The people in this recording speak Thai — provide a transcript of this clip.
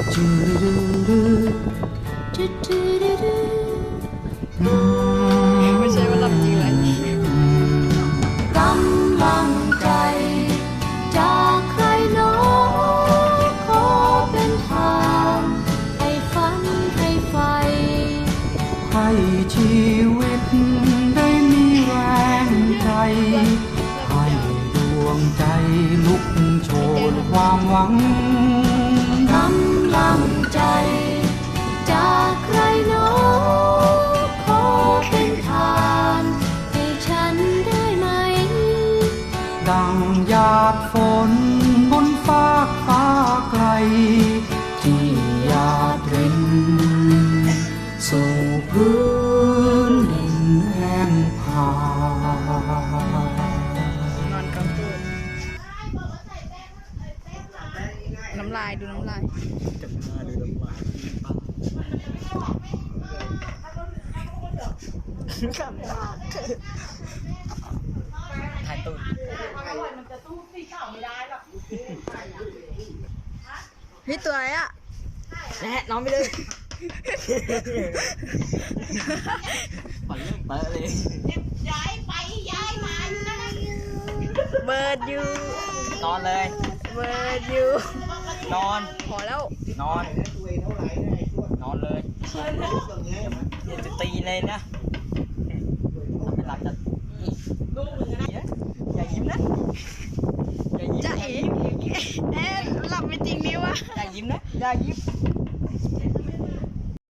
ไม่ใช่ว่าลำจริงเลยกำลังใจ จากใครหนอขอเป็นทางให้ฝันให้ไฟ ให้ชีวิตได้มีแรงใจ ให้ดวงใจลุกโชนความหวังำลังใจ จากใครหนอขอเป็นทานให้ฉันได้ไหม ดังหยาดฝนบนฟากฟ้าไกล ที่หยาดรินสู่พื้นดินแห้งผา น้ำลายดูน้ำลายถ่ายตูดพี่ตัวอะไรอะแนะน้องไปเลยปล่อยเรื่องเตอะเลยเบิร์ดยูนอนเลย เวิร์ดยูนอน พอแล้ว นอน นอนเลยเดี๋ยวจะตีเลยนะไม่หลับจะอย่ายิ้มนะ อย่ายิ้มเอ๋เอ๊ะหลับไม่จริงนี่วะอย่ายิ้มนะ อย่ายิ้ม